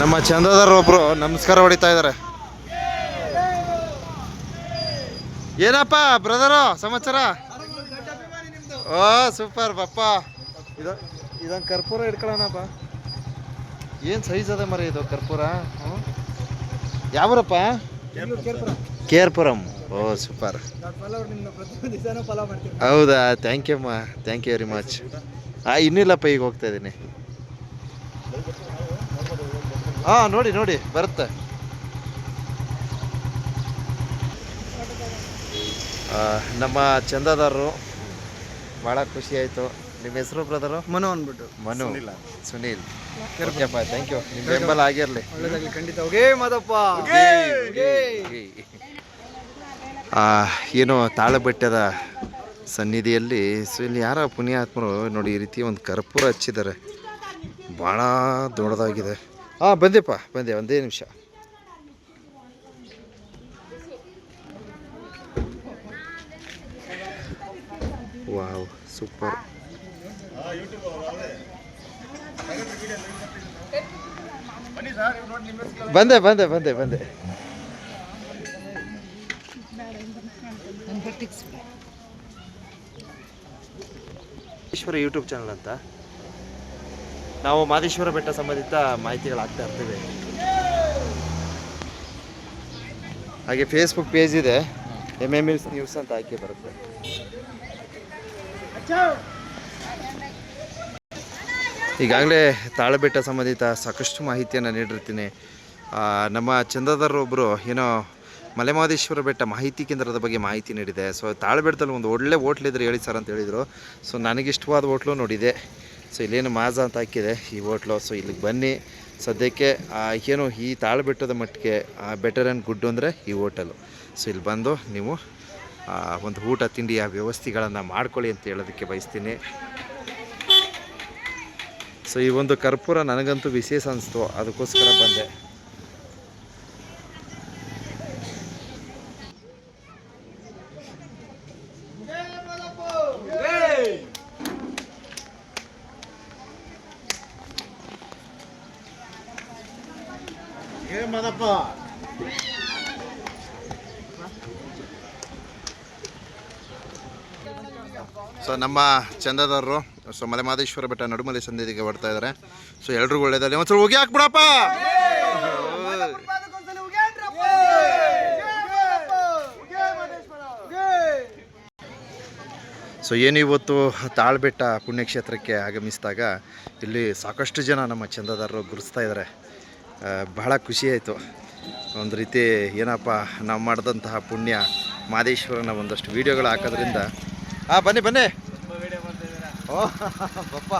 ನಮ್ಮ ಚಂದ್ರದಾರ್ ಒಬ್ರು ನಮಸ್ಕಾರ ಹೊಡಿತಾ ಇದ್ದಾರೆ. ಏನಪ್ಪ ಬ್ರದರು ಸಮಾಚಾರ? ಓ, ಸೂಪರ್ ಬಪ್ಪ ಇದು, ಇದೊಂದು ಕರ್ಪೂರ ಇಟ್ಕೊಳ್ಳೋಣಪ್ಪ ಏನು ಸೈಜ್ ಅದ ಮರ ಇದು ಕರ್ಪೂರ? ಹ್ಞೂ ಯಾವರಪ್ಪ? ಕೇರ್ಪುರಂ. ಓ, ಸೂಪರ್. ಹೌದಾ? ಥ್ಯಾಂಕ್ ಯು ಅಮ್ಮ. ಥ್ಯಾಂಕ್ ಯು ವೆರಿ ಮಚ್ ಹಾಂ ಇನ್ನಿಲ್ಲಪ್ಪ ಈಗ ಹೋಗ್ತಾ ಇದ್ದೀನಿ. ಹಾಂ ನೋಡಿ ನೋಡಿ ಬರುತ್ತೆ. ನಮ್ಮ ಚಂದದಾರರು ಭಾಳ ಖುಷಿ ಆಯಿತು. ನಿಮ್ಮ ಹೆಸರು ಬ್ರದರು? ಮನು ಅಂದ್ಬಿಟ್ಟು. ಮನು. ಸುನೀಲ್ ಓಕೆಪ್ಪ ಥ್ಯಾಂಕ್ ಯು ನಿಮ್ಮ ಬೆಂಬಲ ಆಗಿರಲಿ. ಒಳ್ಳೇದಾಗ್ಲಿ ಖಂಡಿತ. ಹೋಗೇ ಮಾದಪ್ಪ. ಆ, ಏನು ತಾಳಬೆಟ್ಟದ ಸನ್ನಿಧಿಯಲ್ಲಿ ಸೊ ಇಲ್ಲಿ ಯಾರ ಪುಣ್ಯಾತ್ಮರು ನೋಡಿ ಈ ರೀತಿ ಒಂದು ಕರ್ಪೂರ ಹಚ್ಚಿದ್ದಾರೆ. ಭಾಳ ದೊಡ್ಡದಾಗಿದೆ. ಹಾಂ ಬಂದೆಪ್ಪ, ಬಂದೆ, ಒಂದೇ ನಿಮಿಷ. Wow, super. ಬಂದೆ ಬಂದೆ ಬಂದೆ ಬಂದೆ. ಈಶ್ವರ ಯೂಟ್ಯೂಬ್ ಚಾನಲ್ ಅಂತ? ನಾವು ಮಾದೇಶ್ವರ ಬೆಟ್ಟ ಸಂಬಂಧಿತ ಮಾಹಿತಿಗಳು ಹಾಕ್ತಾ ಇರ್ತೀವಿ. ಹಾಗೆ ಫೇಸ್ಬುಕ್ ಪೇಜ್ ಇದೆ. ಎಂ ಎಂ ಎಸ್ ನ್ಯೂಸ್ ಅಂತ ಹಾಕಿ ಬರುತ್ತೆ. ಈಗಾಗಲೇ ತಾಳಬೆಟ್ಟ ಸಂಬಂಧಿತ ಸಾಕಷ್ಟು ಮಾಹಿತಿಯನ್ನು ನೀಡಿರ್ತೀನಿ. ನಮ್ಮ ಚಂದದಾರರೊಬ್ಬರು ಏನೋ ಮಲೆಮಹದೇಶ್ವರ ಬೆಟ್ಟ ಮಾಹಿತಿ ಕೇಂದ್ರದ ಬಗ್ಗೆ ಮಾಹಿತಿ ನೀಡಿದೆ. ಸೊ ತಾಳಬೆಟ್ಟದಲ್ಲಿ ಒಂದು ಒಳ್ಳೆ ಹೋಟ್ಲಿದ್ರೆ ಹೇಳಿ ಸರ್ ಅಂತ ಹೇಳಿದರು. ಸೊ ನನಗಿಷ್ಟವಾದ ಹೋಟ್ಲು ನೋಡಿದೆ. ಸೊ ಇಲ್ಲೇನು ಮಾಜಾ ಅಂತ ಹಾಕಿದೆ ಈ ಹೋಟ್ಲು ಸೊ ಇಲ್ಲಿಗೆ ಬನ್ನಿ. ಸದ್ಯಕ್ಕೆ ಆ, ಏನು ಈ ತಾಳ್ಬೆಟ್ಟದ ಮಟ್ಟಿಗೆ ಬೆಟರ್ ಆ್ಯಂಡ್ ಗುಡ್ ಅಂದರೆ ಈ ಹೋಟೆಲು ಸೊ ಇಲ್ಲಿ ಬಂದು ನೀವು ಆ, ಒಂದು ಊಟ ತಿಂಡಿಯ ವ್ಯವಸ್ಥೆಗಳನ್ನು ಮಾಡ್ಕೊಳ್ಳಿ ಅಂತ ಹೇಳೋದಕ್ಕೆ ಬಯಸ್ತೀನಿ. ಸೊ ಈ ಒಂದು ಕರ್ಪೂರ ನನಗಂತೂ ವಿಶೇಷ ಅನಿಸ್ತು. ಅದಕ್ಕೋಸ್ಕರ ಬಂದೆ. ಸೊ ನಮ್ಮ ಚಂದದಾರರು ಸೊ ಮಲೆಮಾದೇಶ್ವರ ಬೆಟ್ಟ ನಡುಮಲೆ ಸಂದಿಗೆ ಬರ್ತಾ ಇದ್ದಾರೆ. ಸೊ ಎಲ್ರಿಗೂ ಒಳ್ಳೇದಲ್ಲಿ ಒಂದ್ಸಲ ಹೋಗಿ ಹಾಕ್ಬಿಡಪ್ಪ! ಸೊ ಏನು ಇವತ್ತು ತಾಳ್ಬೆಟ್ಟ ಪುಣ್ಯಕ್ಷೇತ್ರಕ್ಕೆ ಆಗಮಿಸಿದಾಗ, ಇಲ್ಲಿ ಸಾಕಷ್ಟು ಜನ ನಮ್ಮ ಚಂದದಾರರು ಗುರುಸ್ತಾ ಇದ್ದಾರೆ. ಬಹಳ ಖುಷಿ ಆಯಿತು. ಒಂದು ರೀತಿ ಏನಪ್ಪ, ನಾವು ಮಾಡಿದಂತಹ ಪುಣ್ಯ ಮಾದೇಶ್ವರನ ಒಂದಷ್ಟು ವೀಡಿಯೋಗಳು ಹಾಕೋದ್ರಿಂದ. ಹಾಂ ಬನ್ನಿ ಬನ್ನಿ. ಓ ಬಪ್ಪ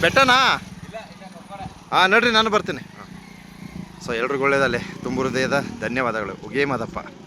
ಬೆಟ್ಟನಾ? ಹಾಂ ನೋಡ್ರಿ, ನಾನು ಬರ್ತೀನಿ. ಸೊ, ಎಲ್ರಿಗೂ ಒಳ್ಳೇದಲ್ಲೇ ತುಂಬ ಹೃದಯದ ಧನ್ಯವಾದಗಳು. ಉಗೇ ಮಾದಪ್ಪ.